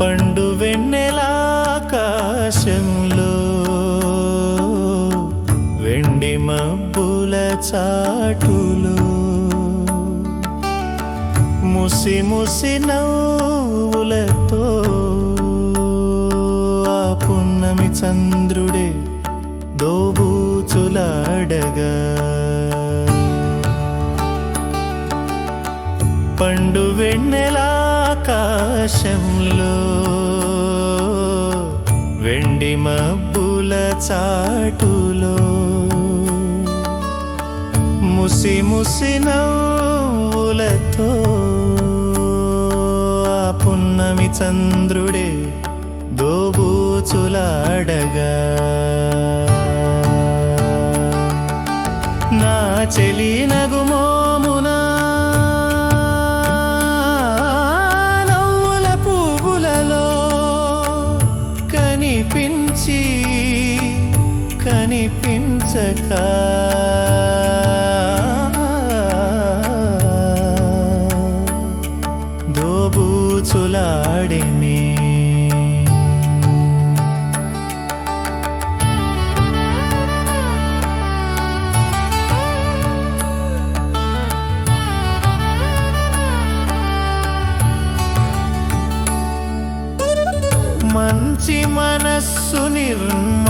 పండు ఆకాశంలో వెండి మబ్బుల చాటులో. ముసి ముసి నవ్వులతో ఆ పున్నమి చంద్రుడే దోబూచులాడగా. పండు వెన్నెలాకాశంలో వెండి మబ్బుల చాటులో ముసి ముసి నవ్వులతో ఆ పున్నమి చంద్రుడే దోబూచులాడగా నా చెలి కనిపించక. దోబూచులాడింది మంచి మనస్సు నిర్మలమైనప్పుడే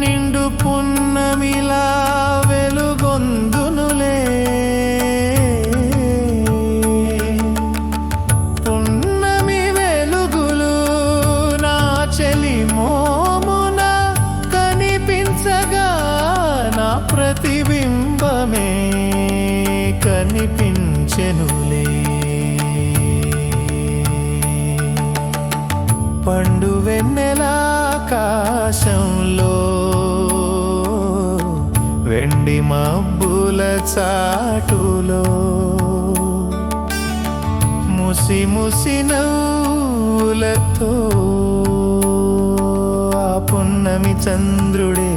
నిండు పున్నమిలా వెలుగొందునులే. పున్నమి వెలుగులు నా చెలి మోమున కనిపించగా నా ప్రతిబింబమే కనిపి పండు వెన్నెలాకాశంలో వెండి మబ్బుల చాటులో ముసి ముసి నవ్వులతో ఆ పున్నమి చంద్రుడే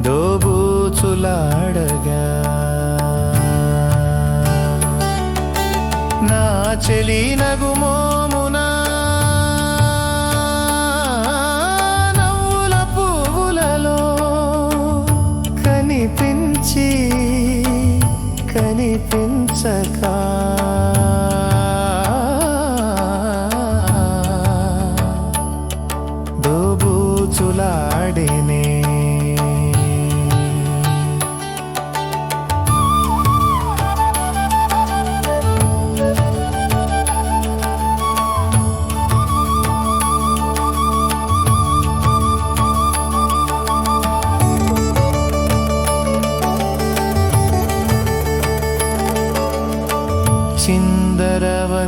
దోబూచులాడగా. నా చెలి నగుమో కనిపించక. దోబూచులా చిందరవందరగా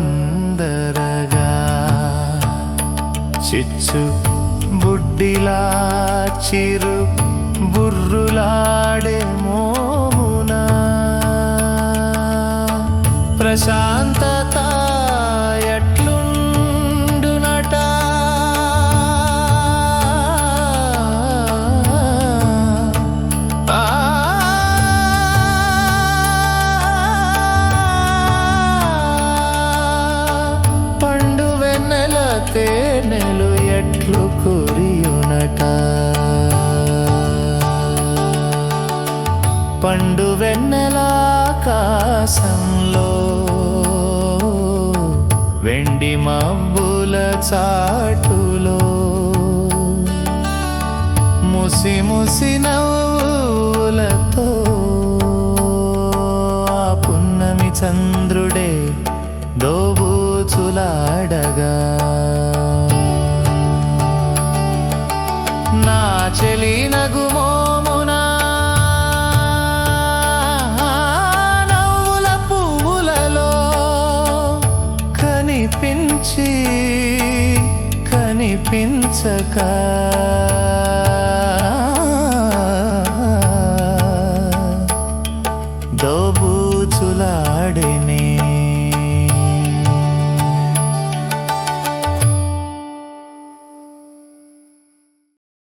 చిచ్చు బుడ్డిలా చిరు బుర్రులాడే మోమునా ప్రశాంత పండు వెన్నెలాకాశంలో వెండి మబ్బుల చాటులో ముసి ముసి నవ్వులతో ఆ పున్నమి చంద్రుడే దోబూచులాడగా. నా చెలి నగుమోమునా నవ్వుల పువ్వులలో కనిపించి కనిపించక. కనిపించక